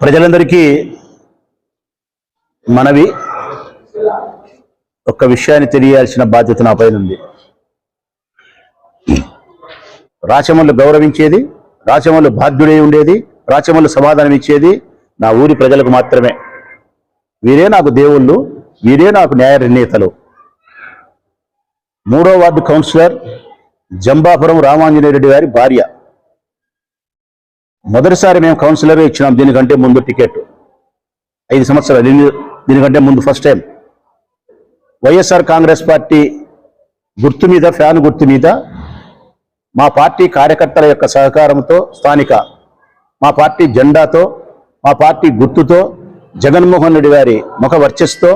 ప్రజలందరికీ మనవి. ఒక్క విషయాన్ని తెలియాల్సిన బాధ్యత నా పైన ఉంది. రాచమల్లు గౌరవించేది రాచమల్లు బాధ్యుడై ఉండేది రాచమల్లు సమాధానం ఇచ్చేది నా ఊరి ప్రజలకు మాత్రమే. వీరే నాకు దేవుళ్ళు వీరే నాకు న్యాయ నిర్ణేతలు. మూడో వార్డు కౌన్సిలర్ జంబాపురం రామాంజనేయ రెడ్డి గారి భార్య. మొదటిసారి మేము కౌన్సిలర్ ఇచ్చినాం దీనికంటే ముందు టికెట్ ఐదు సంవత్సరాలు దీని- దీనికంటే ముందు first time YSR Congress party గుర్తు మీద ఫ్యాన్ గుర్తు మీద మా పార్టీ కార్యకర్తల యొక్క సహకారంతో స్థానిక మా పార్టీ జెండాతో మా పార్టీ గుర్తుతో జగన్మోహన్ రెడ్డి గారి ముఖ వర్చస్తో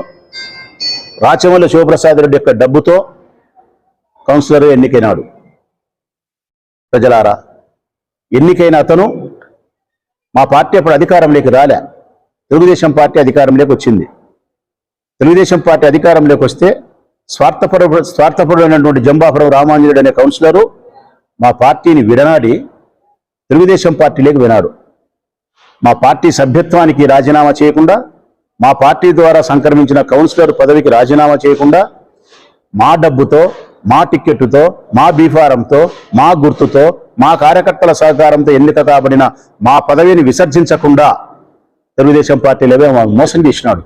రాచమల్లి శివప్రసాద్ రెడ్డి యొక్క డబ్బుతో కౌన్సిలర్ ఎన్నికైనాడు. ప్రజలారా ఎన్నికైన అతను మా పార్టీ అప్పుడు అధికారంలోకి రాలే. తెలుగుదేశం పార్టీ అధికారంలోకి వచ్చింది. తెలుగుదేశం పార్టీ అధికారంలోకి వస్తే స్వార్థపర స్వార్థపరుడైనటువంటి జంబాపురం రామాంజనుడు అనే కౌన్సిలరు మా పార్టీని విడనాడి తెలుగుదేశం పార్టీలోకి వినాడు మా పార్టీ సభ్యత్వానికి రాజీనామా చేయకుండా మా పార్టీ ద్వారా సంక్రమించిన కౌన్సిలర్ పదవికి రాజీనామా చేయకుండా మా డబ్బుతో మా టిక్కెట్టుతో మా బీఫారంతో మా గుర్తుతో మా కార్యకర్తల సహకారంతో ఎన్నిక కాబడిన మా పదవిని విసర్జించకుండా తెలుగుదేశం పార్టీ లేవే మోసం చేసినాడు.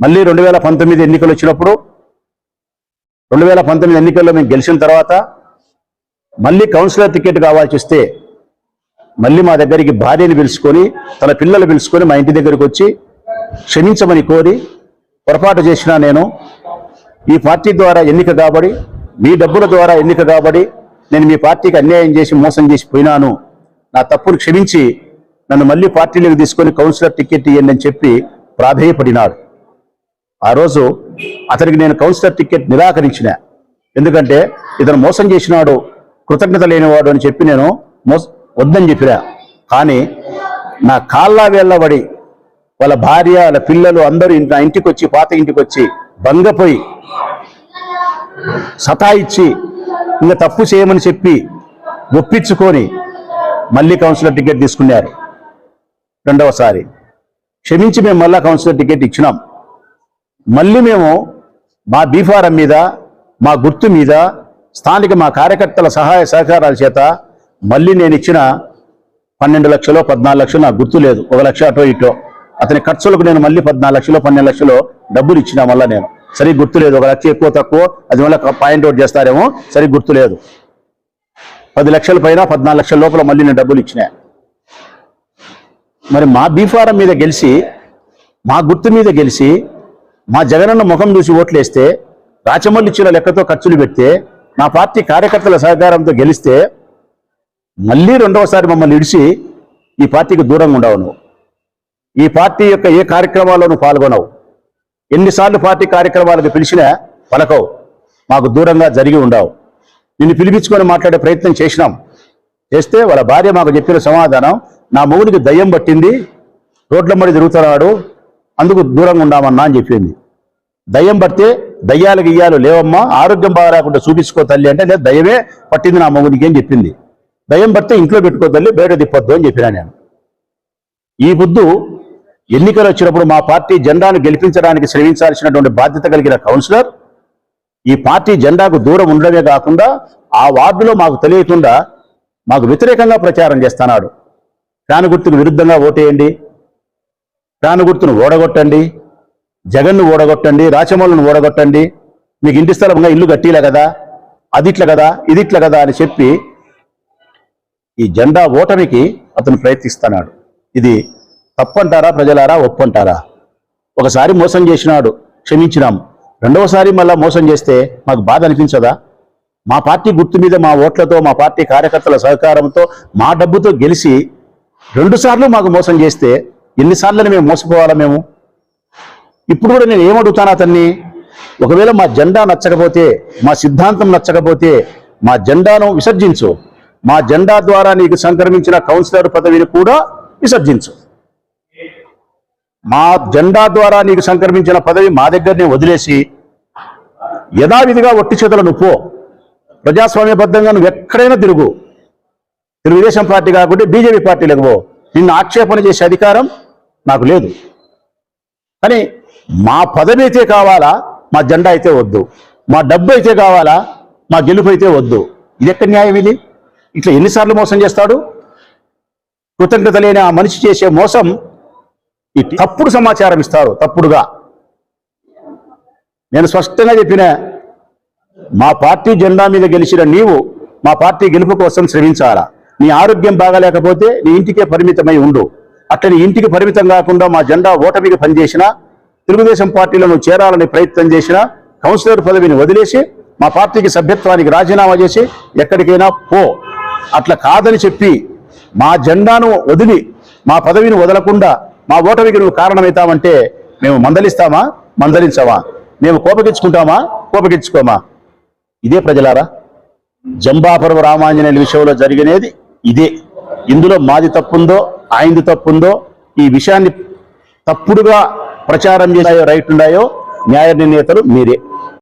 మళ్ళీ రెండు వేల పంతొమ్మిది ఎన్నికలు వచ్చినప్పుడు రెండు వేల పంతొమ్మిది ఎన్నికల్లో మేము గెలిచిన తర్వాత మళ్ళీ కౌన్సిలర్ టికెట్ కావాల్సి వస్తే మళ్ళీ మా దగ్గరికి భార్యని పిలుచుకొని తన పిల్లలు పిలుచుకొని మా ఇంటి దగ్గరికి వచ్చి క్షమించమని కోరి పొరపాటు చేసినా నేను ఈ పార్టీ ద్వారా ఎన్నిక కాబడి మీ డబ్బుల ద్వారా ఎన్నిక కాబడి నేను మీ పార్టీకి అన్యాయం చేసి మోసం చేసి పోయినాను. నా తప్పును క్షమించి నన్ను మళ్ళీ పార్టీలోకి తీసుకొని కౌన్సిలర్ టికెట్ ఇవ్వండి అని చెప్పి ప్రాధేయపడినాడు. ఆ రోజు అతనికి నేను కౌన్సిలర్ టికెట్ నిరాకరించిన. ఎందుకంటే ఇతను మోసం చేసినాడు కృతజ్ఞత లేనివాడు అని చెప్పి నేను మోస వద్దని చెప్పినా. కానీ నా కాళ్ళ వెళ్ళబడి వాళ్ళ భార్య వాళ్ళ పిల్లలు అందరూ నా ఇంటికి వచ్చి పాత ఇంటికి వచ్చి భంగపోయి సతాయిచ్చి ఇంకా తప్పు చేయమని చెప్పి ఒప్పించుకొని మళ్ళీ కౌన్సిలర్ టికెట్ తీసుకున్నారు. రెండవసారి. క్షమించి మేము మళ్ళా కౌన్సిలర్ టికెట్ ఇచ్చినాం. మళ్ళీ మేము మా బీఫారం మీద మా గుర్తు మీద స్థానిక మా కార్యకర్తల సహాయ సహకారాల చేత మళ్ళీ నేను ఇచ్చిన పన్నెండు లక్షలు పద్నాలుగు లక్షలు నాకు గుర్తు లేదు. ఒక లక్ష అటో ఇటో. అతని ఖర్చులకు నేను మళ్ళీ పద్నాలుగు లక్షలు పన్నెండు లక్షలు డబ్బులు ఇచ్చిన మళ్ళీ నేను. సరిగ్ గుర్తు లేదు ఒక లక్ష ఎక్కువ తక్కువ అది మళ్ళీ పాయింట్ అవుట్ చేస్తారేమో సరిగ్ గుర్తు లేదు పది లక్షల పైన పద్నాలుగు లక్షల లోపల మళ్ళీ నేను డబ్బులు ఇచ్చినా. మరి మా బీఫారం మీద గెలిచి మా గుర్తు మీద గెలిచి మా జగనన్న ముఖం చూసి ఓట్లేస్తే రాచమల్లి ఇచ్చిన లెక్కతో ఖర్చులు పెడితే నా పార్టీ కార్యకర్తల సహకారంతో గెలిస్తే మళ్ళీ రెండవసారి మమ్మల్ని ఇడిచి ఈ పార్టీకి దూరంగా ఉండవు నువ్వు. ఈ పార్టీ యొక్క ఏ కార్యక్రమాల్లోనూ పాల్గొనవు. ఎన్నిసార్లు పార్టీ కార్యక్రమాలకు పిలిచినా పలకవు. మాకు దూరంగా జరిగి ఉండవు. నిన్ను పిలిపించుకొని మాట్లాడే ప్రయత్నం చేసినాం. చేస్తే వాళ్ళ భార్య మాకు చెప్పిన సమాధానం నా మొగుడికి దయ్యం పట్టింది రోడ్ల మడి తిరుగుతున్నాడు అందుకు దూరంగా ఉండామన్నా అని చెప్పింది. దయ్యం పడితే దయ్యాలు గియ్యాలు లేవమ్మా ఆరోగ్యం బాగా రాకుండా చూపించుకో తల్లి అంటే లేదు దయ్యమే పట్టింది నా మొగుడికి అని చెప్పింది. దయ్యం పడితే ఇంట్లో పెట్టుకో తల్లి బయట తిప్పొద్దు అని చెప్పినా నేను. ఈ బుద్ధు ఎన్నికలు వచ్చినప్పుడు మా పార్టీ జెండాను గెలిపించడానికి శ్రమించాల్సినటువంటి బాధ్యత కలిగిన కౌన్సిలర్ ఈ పార్టీ జెండాకు దూరం ఉండడమే కాకుండా ఆ వార్డులో మాకు తెలియకుండా మాకు వ్యతిరేకంగా ప్రచారం చేస్తున్నాడు. ప్రాణ గుర్తుకు విరుద్ధంగా ఓటేయండి. ప్రాణ గుర్తును ఓడగొట్టండి. జగన్ను ఓడగొట్టండి. రాచమౌళను ఓడగొట్టండి. మీకు ఇంటి స్థలంగా ఇల్లు కట్టిలే కదా? అది ఇట్లా కదా? ఇదిట్ల కదా? అని చెప్పి ఈ జెండా ఓటమికి అతను ప్రయత్నిస్తున్నాడు. ఇది తప్పంటారా ప్రజలారా? ఒప్పంటారా? ఒకసారి మోసం చేసినాడు క్షమించినాం. రెండవసారి మళ్ళా మోసం చేస్తే మాకు బాధ అనిపించదా? మా పార్టీ గుర్తు మీద మా ఓట్లతో మా పార్టీ కార్యకర్తల సహకారంతో మా డబ్బుతో గెలిచి రెండుసార్లు మాకు మోసం చేస్తే ఎన్నిసార్లు మేము మోసపోవాలా మేము? ఇప్పుడు కూడా నేను ఏమడుగుతాను అతన్ని? ఒకవేళ మా జెండా నచ్చకపోతే మా సిద్ధాంతం నచ్చకపోతే మా జెండాను విసర్జించు. మా జెండా ద్వారా నీకు సంక్రమించిన కౌన్సిలర్ పదవిని కూడా విసర్జించు. మా జెండా ద్వారా నీకు సంక్రమించిన పదవి మా దగ్గరనే వదిలేసి యథావిధిగా ఒట్టి చేతులు నువ్వు పో. ప్రజాస్వామ్యబద్ధంగా నువ్వు ఎక్కడైనా తిరుగు. తెలుగుదేశం పార్టీ కాకుంటే బీజేపీ పార్టీ లేకపో నిన్ను ఆక్షేపణ చేసే అధికారం నాకు లేదు. కానీ మా పదవి అయితే కావాలా? మా జెండా అయితే వద్దు. మా డబ్బు అయితే కావాలా? మా గెలుపు అయితే వద్దు. ఇది ఎక్కడ న్యాయం ఇది? ఇట్లా ఎన్నిసార్లు మోసం చేస్తాడు? కృతజ్ఞత లేని ఆ మనిషి చేసే మోసం ఈ తప్పుడు సమాచారం ఇస్తారు తప్పుడుగా. నేను స్పష్టంగా చెప్పిన మా పార్టీ జెండా మీద గెలిచిన నీవు మా పార్టీ గెలుపు కోసం శ్రమించాలా? నీ ఆరోగ్యం బాగాలేకపోతే నీ ఇంటికే పరిమితమై ఉండు. అట్లని ఇంటికి పరిమితం కాకుండా మా జెండా ఓటమికి పనిచేసిన తెలుగుదేశం పార్టీలో నువ్వు చేరాలని ప్రయత్నం చేసిన కౌన్సిలర్ పదవిని వదిలేసి మా పార్టీకి సభ్యత్వానికి రాజీనామా చేసి ఎక్కడికైనా పో. అట్లా కాదని చెప్పి మా జెండాను వదిలి మా పదవిని వదలకుండా మా ఓటమికి నువ్వు కారణమవుతావంటే మేము మందలిస్తామా? మందలించవా? మేము కోపగించుకుంటామా? కోపగించుకోమా? ఇదే ప్రజలారా జంబాపురం రామాంజనేయుల విషయంలో జరిగినది ఇదే. ఇందులో మాది తప్పుందో ఆయనది తప్పుందో ఈ విషయాన్ని తప్పుడుగా ప్రచారం చేసాయో రైట్ ఉన్నాయో న్యాయ నిర్ణేతలు మీరే.